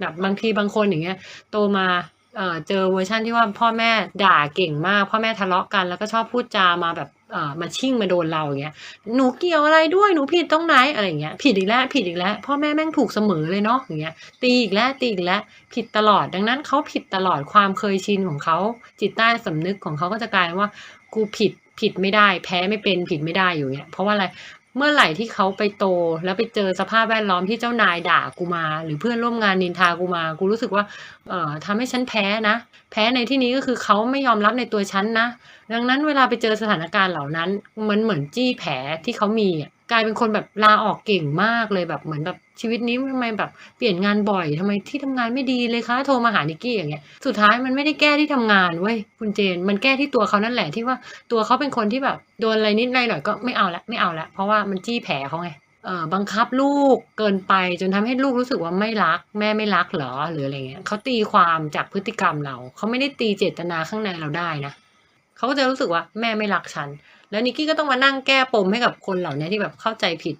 แบบบางทีบางคนอย่างเงี้ยโตมาเอ่อเจอเวอร์ชันที่ว่าพ่อแม่ด่าเก่งมาก พ่อแม่ทะเลาะกันแล้วก็ชอบพูดจามาแบบเอ่อมาชิ่งมาโดนเราอย่างเงี้ยหนูเกี่ยวอะไรด้วยหนูผิดตรงไหนอะไรเงี้ยผิดอีกแล้วผิดอีกแล้วพ่อแม่แม่งถูกเสมอเลยเนาะอย่างเงี้ยตีอีกแล้วตีอีกแล้วผิดตลอดดังนั้นเขาผิดตลอดความเคยชินของเขาจิตใต้สำนึกของเขาก็จะกลายเป็นว่ากูผิดผิดไม่ได้ แพ้ไม่เป็นผิดไม่ได้อยู่เนี่ยเพราะว่าอะไร เมื่อไหร่ที่เขาไปโต แล้วไปเจอสภาพแวดล้อมที่เจ้านายด่ากูมา หรือเพื่อนร่วมงานนินทากูมา กูรู้สึกว่า เอ่อทำให้ฉันแพ้นะ แพ้ในที่นี้ก็คือเขาไม่ยอมรับในตัวฉันนะ ดังนั้นเวลาไปเจอสถานการณ์เหล่านั้น มันเหมือนจี้แผลที่เขามีอะ กลายเป็นคนแบบลาออกเก่งมากเลยแบบเหมือนแบบชีวิตนี้ทำไมแบบเปลี่ยนงานบ่อยทำไมที่ทำงานไม่ดีเลยคะโทรมาหานิกกี้อย่างเงี้ยสุดท้ายมันไม่ได้แก้ที่ทำงานเว้ยคุณเจน มันแก้ที่ตัวเขานั่นแหละที่ว่าตัวเขาเป็นคนที่แบบโดนอะไรนิดหน่อยก็ไม่เอาละไม่เอาละเพราะว่ามันจี้แผลเขาไงเออบังคับลูกเกินไปจนทำให้ลูกรู้สึกว่าไม่รัก แม่ไม่รักเหรอหรืออะไรเงี้ยเขาตีความจากพฤติกรรมเราเขาไม่ได้ตีเจตนาข้างในเราได้นะ เขาก็จะรู้สึกว่าแม่ไม่รักฉัน แล้วนิกกี้ก็ต้องมานั่งแก้ปมให้กับคนเหล่านี้ที่แบบเข้าใจผิด